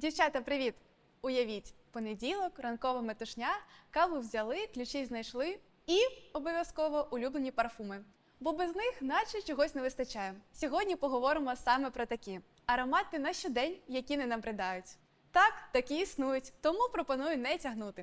Дівчата, привіт! Уявіть, понеділок, ранкова метушня, каву взяли, ключі знайшли і обов'язково улюблені парфуми. Бо без них наче чогось не вистачає. Сьогодні поговоримо саме про такі аромати на щодень, які не набридають. Так, такі існують, тому пропоную не тягнути.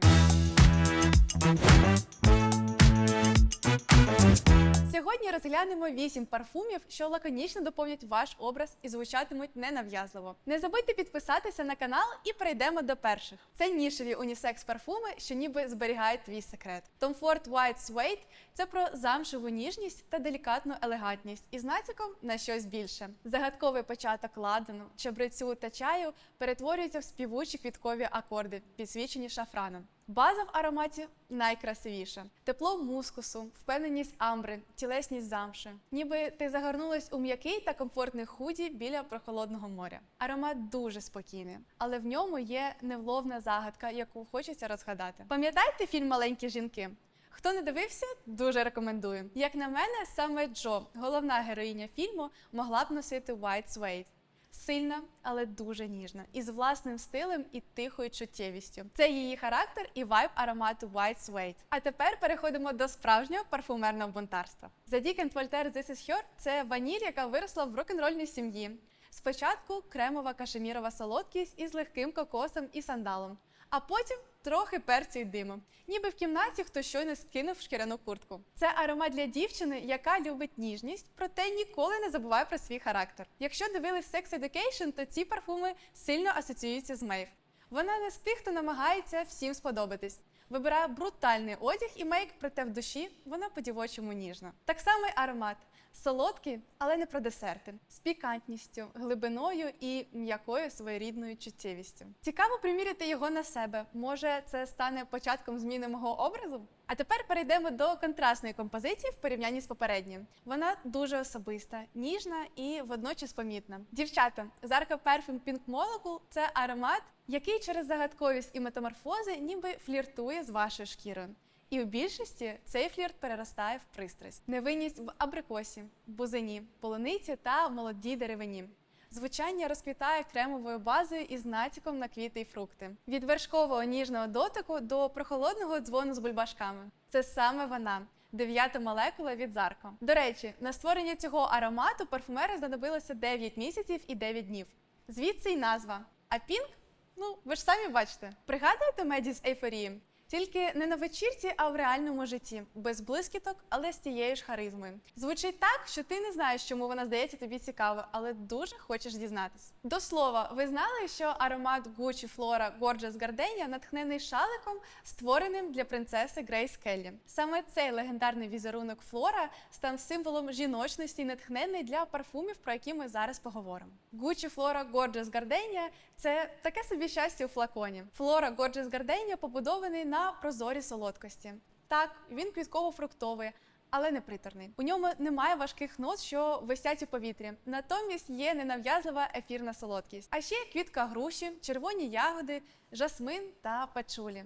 Сьогодні розглянемо 8 парфумів, що лаконічно доповнять ваш образ і звучатимуть ненав'язливо. Не забудьте підписатися на канал і перейдемо до перших. Це нішеві унісекс парфуми, що ніби зберігають твій секрет. Tom Ford White Suede – це про замшеву ніжність та делікатну елегантність із натяком на щось більше. Загадковий початок ладану, чабрецю та чаю перетворюється в співучі квіткові акорди, підсвічені шафраном. База в ароматі найкрасивіша: тепло мускусу, впевненість амбри, тілесність замши. Ніби ти загорнулась у м'який та комфортний худі біля прохолодного моря. Аромат дуже спокійний, але в ньому є невловна загадка, яку хочеться розгадати. Пам'ятаєте фільм Маленькі жінки? Хто не дивився, дуже рекомендую. Як на мене, саме Джо, головна героїня фільму, могла б носити White Suede. Сильна, але дуже ніжна, із власним стилем і тихою чуттєвістю. Це її характер і вайб аромату White Suede. А тепер переходимо до справжнього парфумерного бунтарства. The Dick Voltaire This Is Her – це ваніль, яка виросла в рок-н-рольній сім'ї. Спочатку кремова кашемірова солодкість із легким кокосом і сандалом, а потім трохи перцю й диму. Ніби в кімнаті хто щойно скинув шкіряну куртку. Це аромат для дівчини, яка любить ніжність, проте ніколи не забуває про свій характер. Якщо дивились Sex Education, то ці парфуми сильно асоціюються з Мейв. Вона не з тих, хто намагається всім сподобатись. Вибирає брутальний одяг і мейк, проте в душі вона по-дівочому ніжна. Так само й аромат. Солодкий, але не про десерти, з пікантністю, глибиною і м'якою своєрідною чуттєвістю. Цікаво приміряти його на себе. Може, це стане початком зміни мого образу? А тепер перейдемо до контрастної композиції в порівнянні з попереднім. Вона дуже особиста, ніжна і водночас помітна. Дівчата, Zarka Perfume Pink Molecule – це аромат, який через загадковість і метаморфози ніби фліртує з вашою шкірою. І у більшості цей флірт переростає в пристрасть. Невинність в абрикосі, бузині, полуниці та молодій деревині. Звучання розквітає кремовою базою із натяком на квіти й фрукти. Від вершкового ніжного дотику до прохолодного дзвону з бульбашками. Це саме вона. Дев'ята молекула від Зарко. До речі, на створення цього аромату парфумери знадобилося 9 місяців і 9 днів. Звідси й назва. А пінк? Ну, ви ж самі бачите. Пригадуєте меді з ейфорії? Тільки не на вечірці, а в реальному житті, без блискіток, але з тією ж харизмою. Звучить так, що ти не знаєш, чому вона здається тобі цікаво, але дуже хочеш дізнатись. До слова, ви знали, що аромат Gucci Flora Gorgeous Gardenia натхнений шаликом, створеним для принцеси Грейс Келлі. Саме цей легендарний візерунок Флора став символом жіночності і натхнений для парфумів, про які ми зараз поговоримо. Gucci Flora Gorgeous Gardenia – це таке собі щастя у флаконі. Flora Gorgeous Gardenia побудований на прозорі солодкості. Так, він квітково-фруктовий, але не приторний. У ньому немає важких нот, що висять у повітрі. Натомість є ненав'язлива ефірна солодкість. А ще квітка груші, червоні ягоди, жасмин та пачулі.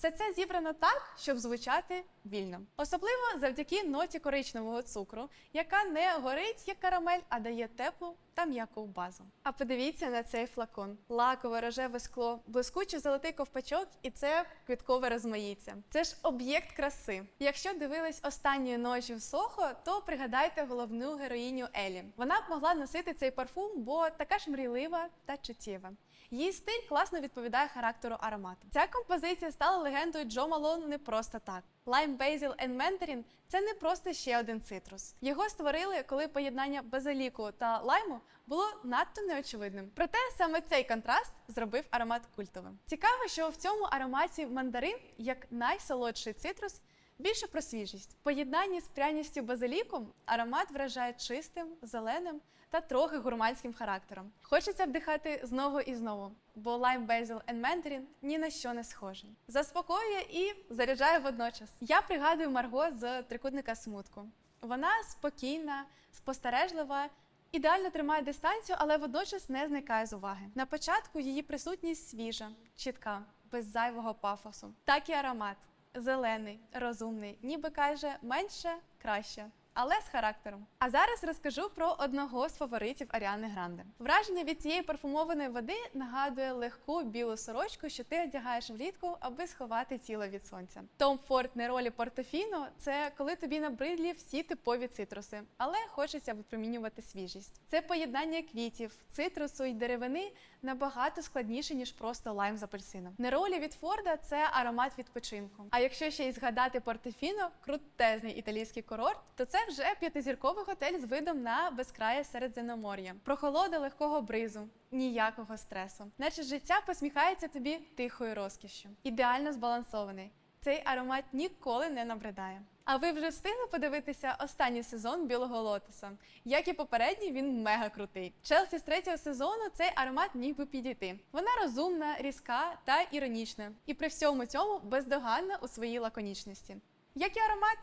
Все це зібрано так, щоб звучати вільно. Особливо завдяки ноті коричневого цукру, яка не горить як карамель, а дає теплу та м'яку базу. А подивіться на цей флакон: лакове рожеве скло, блискучий золотий ковпачок, і це квіткове розмаїття. Це ж об'єкт краси. Якщо дивились останньої ночі в Сохо, то пригадайте головну героїню Елі. Вона б могла носити цей парфум, бо така ж мрійлива та чуттєва. Її стиль класно відповідає характеру аромату. Ця композиція стала легендою Джо Малону не просто так. Lime Basil and Mandarin – це не просто ще один цитрус. Його створили, коли поєднання базиліку та лайму було надто неочевидним. Проте саме цей контраст зробив аромат культовим. Цікаво, що в цьому ароматі мандарин, як найсолодший цитрус, більше про свіжість. Поєднанні з пряністю базиліку аромат вражає чистим, зеленим та трохи гурманським характером. Хочеться вдихати знову і знову, бо Lime Basil and Mandarin ні на що не схожий. Заспокоює і заряджає водночас. Я пригадую Марго з трикутника смутку. Вона спокійна, спостережлива. Ідеально тримає дистанцію, але водночас не зникає з уваги. На початку її присутність свіжа, чітка, без зайвого пафосу. Так і аромат зелений, розумний, ніби каже менше краще. Але з характером. А зараз розкажу про одного з фаворитів Аріани Гранде. Враження від цієї парфумованої води нагадує легку білу сорочку, що ти одягаєш влітку, аби сховати тіло від сонця. Том Форд Неролі Портофіно це коли тобі набридлі всі типові цитруси, але хочеться випромінювати свіжість. Це поєднання квітів, цитрусу і деревини набагато складніше, ніж просто лайм з апельсином. Неролі від Форда це аромат відпочинку. А якщо ще й згадати Портофіно, крутезний італійський курорт, то це вже п'ятизірковий готель з видом на безкрає Середземномор'я. Прохолода легкого бризу, ніякого стресу. Наче життя посміхається тобі тихою розкішшю. Ідеально збалансований. Цей аромат ніколи не набридає. А ви вже встигли подивитися останній сезон білого лотоса? Як і попередній, він мега крутий. Челсі з третього сезону цей аромат міг би підійти. Вона розумна, різка та іронічна, і при всьому цьому бездоганна у своїй лаконічності. Як і аромат,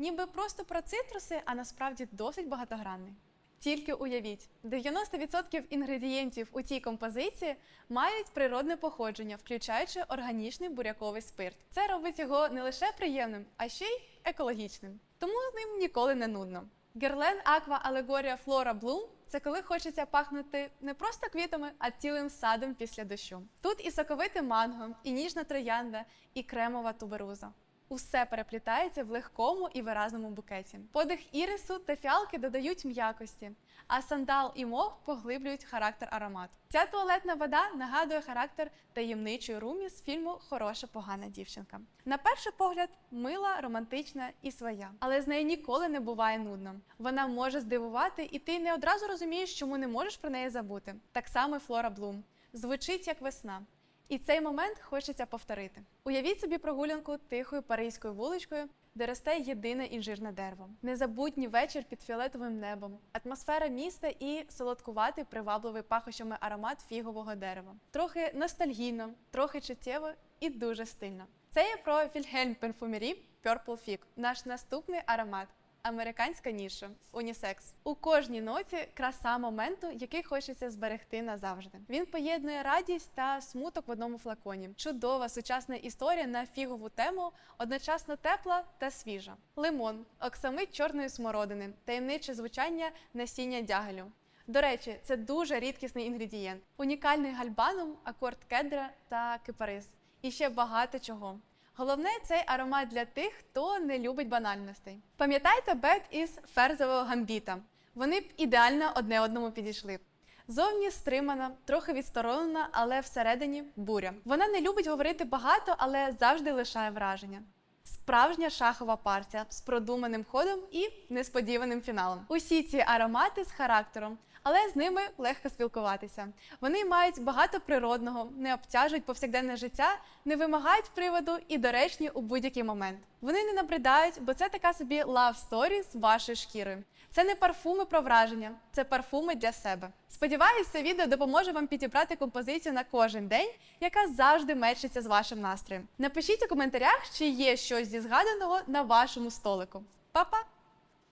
ніби просто про цитруси, а насправді досить багатогранний. Тільки уявіть, 90% інгредієнтів у цій композиції мають природне походження, включаючи органічний буряковий спирт. Це робить його не лише приємним, а ще й екологічним. Тому з ним ніколи не нудно. Герлен Аква Алегорія Флора Блум це коли хочеться пахнути не просто квітами, а цілим садом після дощу. Тут і соковите манго, і ніжна троянда, і кремова туберуза. Усе переплітається в легкому і виразному букеті. Подих ірису та фіалки додають м'якості, а сандал і мох поглиблюють характер аромату. Ця туалетна вода нагадує характер таємничої румі з фільму Хороша погана дівчинка. На перший погляд, мила, романтична і своя, але з нею ніколи не буває нудно. Вона може здивувати, і ти не одразу розумієш, чому не можеш про неї забути. Так само і Флора Блум звучить як весна. І цей момент хочеться повторити. Уявіть собі прогулянку тихою паризькою вуличкою, де росте єдине інжирне дерево. Незабутній вечір під фіолетовим небом, атмосфера міста і солодкуватий привабливий пахощами аромат фігового дерева. Трохи ностальгійно, трохи чуттєво і дуже стильно. Це є про Фільгельм Парфумері Purple Fig, наш наступний аромат. Американська ніша унісекс у кожній ноті краса моменту, який хочеться зберегти назавжди. Він поєднує радість та смуток в одному флаконі. Чудова сучасна історія на фігову тему, одночасно тепла та свіжа. Лимон, оксамит чорної смородини, таємниче звучання насіння дягелю. До речі, це дуже рідкісний інгредієнт. Унікальний гальбанум, акорд кедра та кипарис. І ще багато чого. Головне цей аромат для тих, хто не любить банальностей. Пам'ятайте бек із ферзового гамбіта. Вони б ідеально одне одному підійшли. Зовні стримана, трохи відсторонена, але всередині буря. Вона не любить говорити багато, але завжди лишає враження. Справжня шахова партія з продуманим ходом і несподіваним фіналом. Усі ці аромати з характером, але з ними легко спілкуватися. Вони мають багато природного, не обтяжують повсякденне життя, не вимагають приводу і доречні у будь-який момент. Вони не набридають, бо це така собі love story з вашою шкірою. Це не парфуми про враження, це парфуми для себе. Сподіваюсь, це відео допоможе вам підібрати композицію на кожен день, яка завжди мечиться з вашим настроєм. Напишіть у коментарях, чи є щось зі згаданого на вашому столику. Па-па!